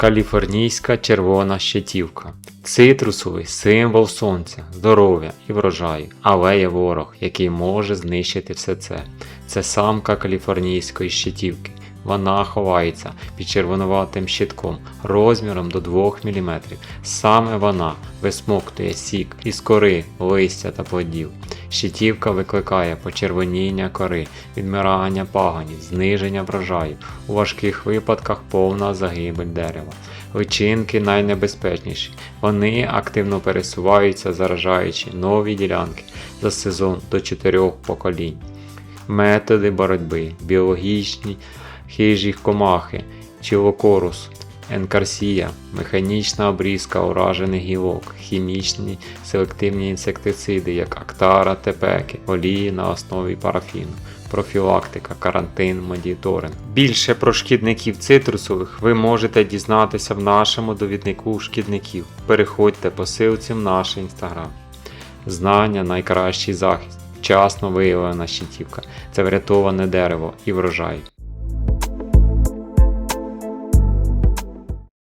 Каліфорнійська червона щитівка. Цитрусовий символ сонця, здоров'я і врожаю, але є ворог, який може знищити все це. Це самка каліфорнійської щитівки. Вона ховається під червонуватим щитком розміром до 2 мм. Саме вона висмоктує сік із кори, листя та плодів. Щитівка викликає почервоніння кори, відмирання паганів, зниження врожаю, у важких випадках повна загибель дерева. Личинки найнебезпечніші. Вони активно пересуваються, заражаючи нові ділянки за сезон до 4 поколінь. Методи боротьби, біологічні, хижі комахи, чілокорус, енкарсія, механічна обрізка уражених гілок, хімічні селективні інсектициди, як актара, тепеки, олії на основі парафіну, профілактика, карантин, моніторинг. Більше про шкідників цитрусових ви можете дізнатися в нашому довіднику шкідників. Переходьте по ссылці в наш інстаграм. Знання найкращий захист. Вчасно виявлена щитівка. Це врятоване дерево і врожай.